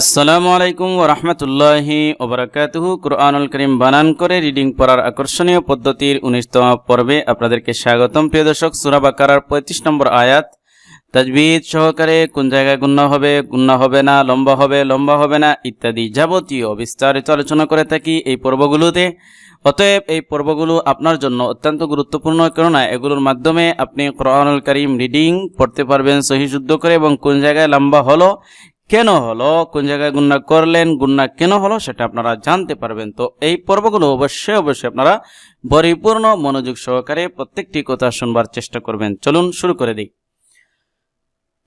আসসালামু আলাইকুম ও রহমতুল্লাহি ওবরাকাতুহু কুরআনুল করিম বানান করে রিডিং পড়ার আকর্ষণীয় পদ্ধতির উনিশতম পর্বে আপনাদেরকে স্বাগতম। প্রিয় দর্শক, সুরা বাকারার পঁয়ত্রিশ নম্বর আয়াত। তাজবিদ সহকারে কোন জায়গায় গুন্না হবে গুন্না হবে না, লম্বা হবে লম্বা হবে না, ইত্যাদি যাবতীয় বিস্তারিত আলোচনা করে থাকি এই পর্বগুলোতে। অতএব এই পর্বগুলো আপনার জন্য অত্যন্ত গুরুত্বপূর্ণ, কেননা এগুলোর মাধ্যমে আপনি কোরআনুল করিম রিডিং পড়তে পারবেন সহি শুদ্ধ করে, এবং কোন জায়গায় লম্বা হলো কেন হলো কোন জায়গায় গুন্না করলেন গুন্না কেন হলো সেটা আপনারা জানতে পারবেন তো এই পর্বগুলো অবশ্যই অবশ্যই আপনারা পরিপূর্ণ মনোযোগ সহকারে প্রত্যেকটি কথা শুনবার চেষ্টা করবেন চলুন শুরু করে দিই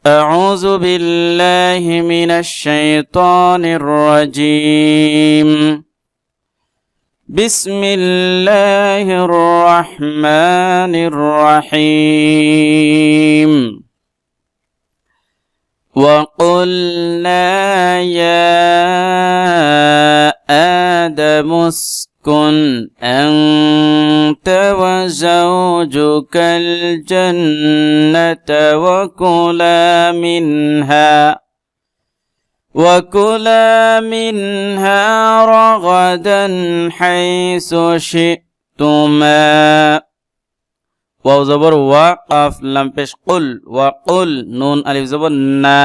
أعوذ بالله من الشيطان الرجيم بسم الله الرحمن الرحيم وقلنا يا آدم اسكن أنت وزوجك الجنة وكلا منها وكلا منها رغدا حيث شئتما. ওয়াও জবর, ওয়া লাম, পেশ, কুল, ওয়া, কুল, নুন, আলিফ জবর, না,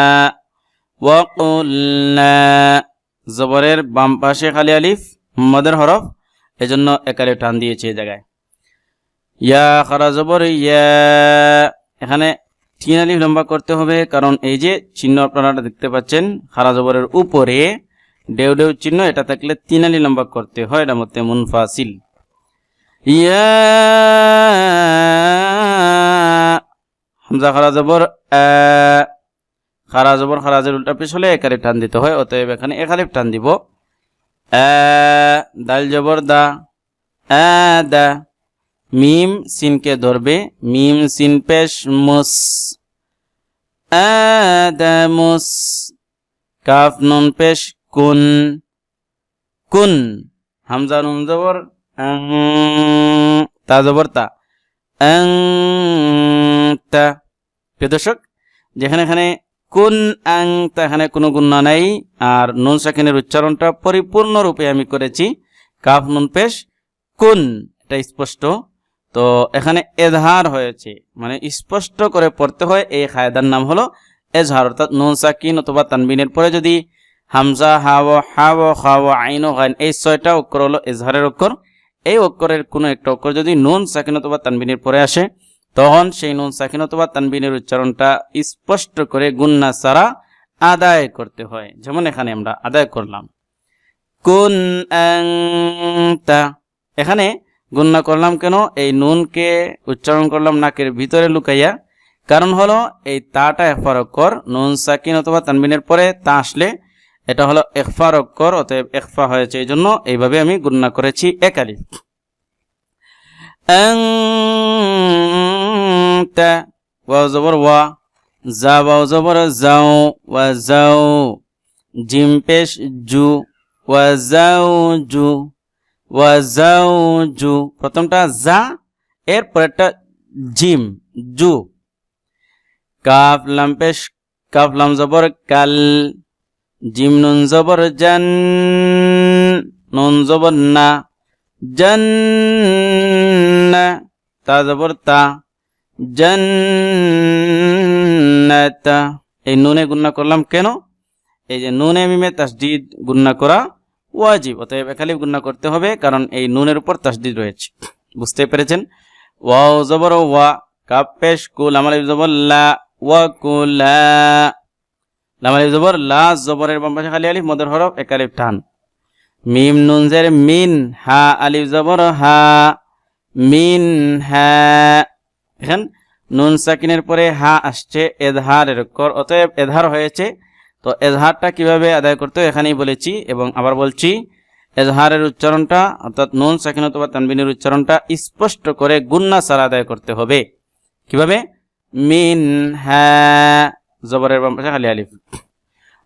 ওয়া, কুল, না, জবরের বাম পাশে খালি আলিফ মদের হরফ, এজন্য একালে টান দিয়েছে এই জায়গায়। ইয়া, খারা জবর, ইয়া, এখানে তিন আলিফ লম্বা করতে হবে, কারণ এই যে চিহ্ন আপনারা দেখতে পাচ্ছেন, খারা জবরের উপরে ডেউ ডেউ চিহ্ন, এটা থাকলে তিন আলি লম্বা করতে হয় এটা মধ্যে মুনফাসিল। হামজা খারা জবর খারা জবর খারাজের উল্টা পেশ হলে টান দিতে হয়, অতএব এখানে একালিফ টান দিব। দাল জবর দা দা, মিম সিনকে ধরবে, মিম সিন পেশ মুস আদামুস কাফ নুন পেশ কুন কুন, হামজা নুন জবর তা জবর তা। তা। প্রিয় যেখানে এখানে কোন আং এখানে কোনো গুণা নাই, আর নুন সাকিনের উচ্চারণটা পরিপূর্ণরূপে আমি করেছি। কাফ, নুন, পেশ, কুন, এটা স্পষ্ট। তো এখানে এজহার হয়েছে মানে স্পষ্ট করে পড়তে হয়, এই খায়দার নাম হলো এজহার, অর্থাৎ নুন সাকিন অথবা তানবিনের পরে যদি হামজা হাও হাও খাও আইন গাইন, এই ছয়টা অক্ষর হলো এজহারের অক্ষর। এই অক্ষরের কোনো একটা অক্ষর যদি নুন, সাকিন অথবা তানবিনের পরে আসে, তখন সেই নুন, সাকিন অথবা তানবিনের উচ্চারণটা স্পষ্ট করে গুন্না সারা আদায় করতে হয়। যেমন এখানে আমরা আদায় করলাম। কুন তা। এখানে গুন্না করলাম কেন? এই নুনকে উচ্চারণ করলাম নাকের ভিতরে লুকাইয়া। কারণ হলো, এই তাটা একফার অক্ষর নুন, সাকিন অথবা তানবিনের পরে তা আসলে এটা হলো একফার অক্ষর, অতএব একফা হয়েছে এই জন্য এইভাবে আমি গুন্না করেছি একালি তা ওয়া জবর, ওয়া। জা ওয়া জবর, যাও, ওয়া, যাও। জিম, পেশ, জু, ওয়া, যাও, জু, ওয়া, যাও, জু। প্রথমটা জা এর পরেরটা জিম, জু। কাফ, লাম, পেশ, কাফ, লাম, জবর, কাল। জিম নুন জবর জান, নুন জবর না জান্না তা জবর তা জান্নাতা এই নুনে গুন্না করলাম কেন? এই যে নুনে মিমে তাসদিদ গুন্না করা ওয়াজিব, অতএব একালিফ গুন্না করতে হবে, কারণ এই নুনের উপর তাসদিদ রয়েছে। বুঝতে পেরেছেন? ওয়া জবর ওয়া কাপেশ কুল আমাল জবর লা, ওয়া কুলা। লামালিফ জবর, লা জবরের বাম পাশে খালি আলিফ, মদের হরফ একালিফ টান। মিম নুন জের মিন, হা, আলিফ জবর, হা। মিন হা এখন নুন সাকিনের পরে হা আসছে এধারের কর, অতএব এধার হয়েছে। তো এজহারটা কীভাবে আদায় করতে হয় এখানেই বলেছি এবং আবার বলছি, এজহারের উচ্চারণটা, অর্থাৎ নুন সাকিন অথবা তানবিনের উচ্চারণটা স্পষ্ট করে গুন্না সারা আদায় করতে হবে। কীভাবে? মিন হা জবরের বাম পাশে খালি আলিফ।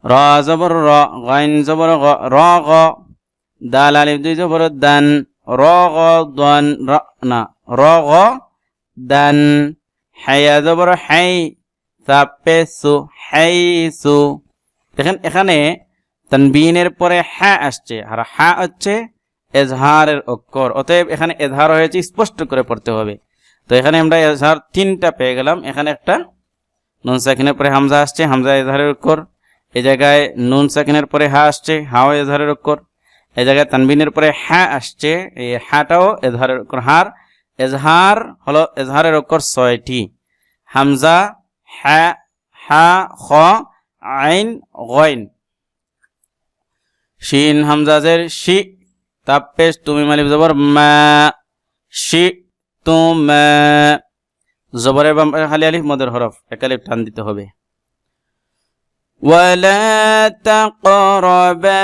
র জবর র, গাইন জবর র গ, দাল আলিফ দুই জবর দান, র গ দান, র, না, র গ দান। হায়া জবর হাই তাপে সু, হাই সু। দেখেন এখানে তানবিনের পরে হ্যাঁ আসছে, আর হা হচ্ছে এজহারের অক্ষর। অতএব এখানে এজহার হয়েছে স্পষ্ট করে পড়তে হবে। তো এখানে আমরা এজহার তিনটা পেয়ে গেলাম। এখানে একটা নুন সাকিনের পরে হামজা আসছে, হামজা এজহারের অক্ষর এই জায়গায় নুন সাকিনের পরে হা আসছে, হাও এজহারের অক্ষর এই জায়গায় তানবিনের পরে হ্যাঁ আসছে, এই হ্যাঁটাও এজহারের অক্ষর হার, এজহার হলো এজহারের অক্ষর ছয়টি। হামজা হ্যাঁ হা, খ, আইন, গইন। শিন হামজাজের শি, তাপেশ তুমি মালিব জবর, মা, শি, তুম জবরের বাম পাশে খালি আলিফ মদের হরফ একালিফ টান দিতে হবে ولا تقربا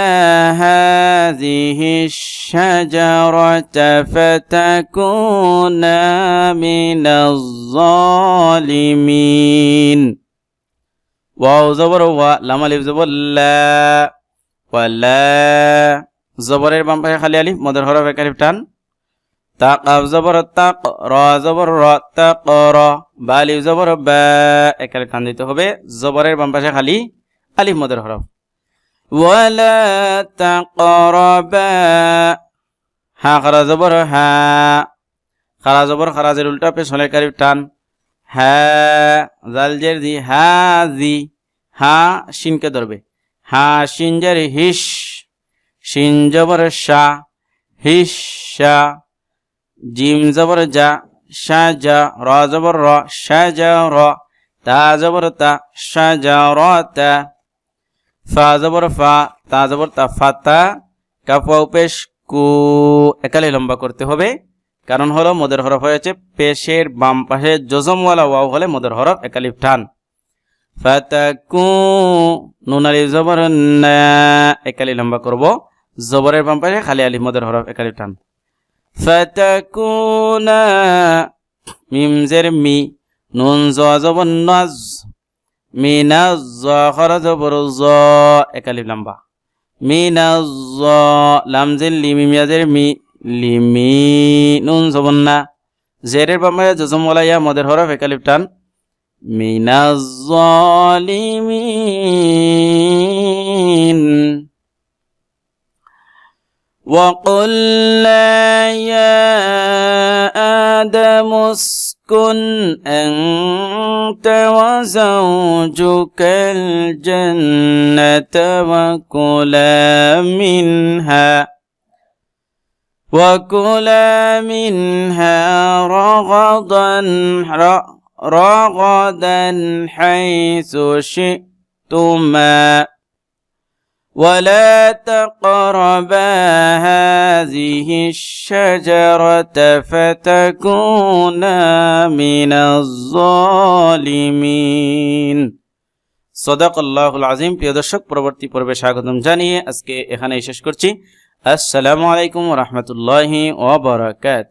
هذه الشجرة فتكونا من الظالمين واو زبر ওয়া লাম আলিফ জবর লা ওয়ালা জবরের বাম পাশে খালি আলিফ মদের হরফ এক আলিফ টান তাক আফ জবর তাক র জবর র তাক র বা আলিফ জবর বা এক আলিফ টান দিতে হবে। জবরের বাম পাশে খালি আলিফ মদের হরফ। ওয়ালা তাকরাবা। হা, খারা জবর, হা। খারা জবর খারাজের উল্টা পেশ হলে কারিফ টান। হা, জাল জের দি হা, জি। হা, শিনকে ধরবে। হা, শিন জের হিস শিন জবর শা। হিস শা। জিম জবর যা শা যা র জবর র, শা যা র, তা জবর তা, শা যা র তা, ফা জবর ফা, তা জবর তা ফাতা কাফা পেশ কু, একালে লম্বা করতে হবে। কারণ হলো মদের হরফ হয়েছে পেশের বাম পাশে জজমওয়ালা ওয়াও হলে মদের হরফ একালিফ টান ফাতাকু নুন আলিফ জবর না, একালি লম্বা করব। জবরের বাম পাশে খালি আলি মদের হরফ একালিফ টান ফাতাকুনা মিম জের মি নুন জ জবর নাজ মিনাজ জ খরা জবর জ একালিফ লম্বা মিনাজ জ লাম জের লি মিমিয়াজের মি লিমি নুন জবর না জেরের বাম পাশে জজমওয়ালা ইয়া মদের হরফ একালিফ টান من الظالمين وقلنا يا اسكن أنت وزوجك الجنة وكلا منها وكلا منها رغضا رغدا حيث شئتما. ولا تقربا هذه الشجرة فتكونا من الظالمين صدق الله العظيم প্রিয় দর্শক পরবর্তী পর্বে স্বাগতম জানিয়ে আজকে এখানেই শেষ করছি আসসালামু আলাইকুম রহমতুল্লাহি ওয়া বারাকাতুহু